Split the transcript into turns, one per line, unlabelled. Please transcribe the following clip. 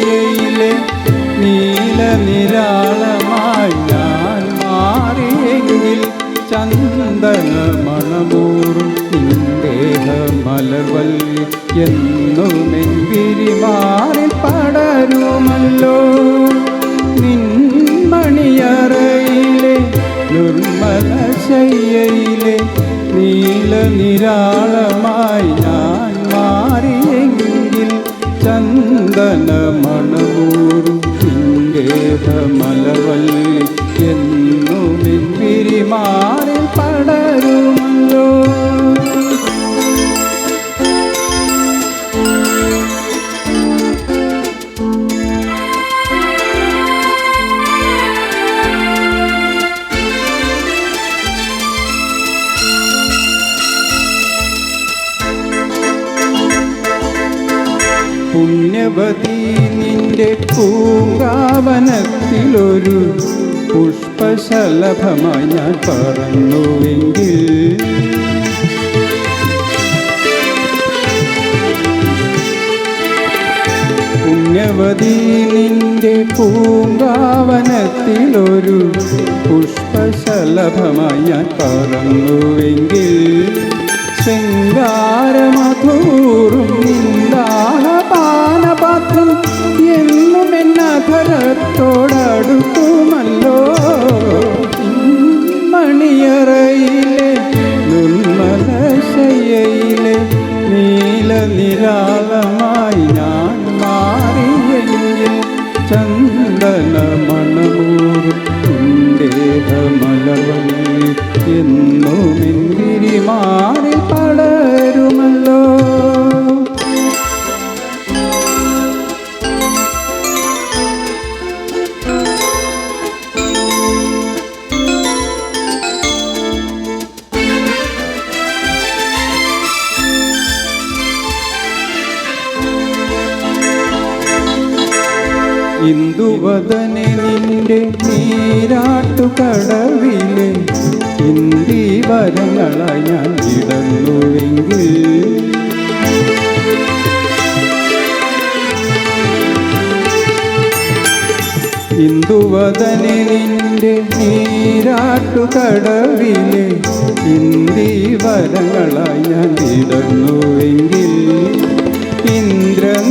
ശയ്യയിലെ നീല നിരാളമായി ഞാൻ മാറിയെങ്കിൽ ചന്ദന മണമൂറും മലർവല്ലി എന്നുമെങ്കിരിമാറിൽ പടരുമല്ലോ നിൻമണിയറയിലെ നിർമ്മല ശയ്യയിലെ നീല നിരാളമായി ഞാൻ പുണ്യവതി നിന്റെ പൂങ്കാവനത്തിലൊരു പുഷ്പശലഭമായി ഞാൻ പറഞ്ഞുവെങ്കിൽ പുണ്യവതി നിന്റെ പൂങ്കാവനത്തിലൊരു പുഷ്പശലഭമായി ഞാൻ പറഞ്ഞുവെങ്കിൽ ശൃംഗാരമധൂറും നിന്ദാനപാനപാത്രം എന്നും എന്നധരത്തോടടുക്കുമല്ലോ മണിയറയിലെ നിർമ്മല ശയ്യയിലെ നീല നിരാളമായി ഞാൻ മാറിയെങ്കിൽ ചന്ദന മണമൂറും ദേഹ എന്നും എന്നുമെങ്കിരി മാറി ഇന്ദുവദനെ നിന്റെ നീരാട്ടുകടവിലെ ഇന്ദി വരങ്ങളായി ഞാൻ ഇടന്നുവെങ്കിൽ ഇന്ദുവദനെ നിന്റെ നീരാട്ടുകടവിലെ ഇന്ദി വരങ്ങളായി ഞാൻ ഇടന്നുവെങ്കിൽ ഇന്ദ്രനീലാഭതൂവും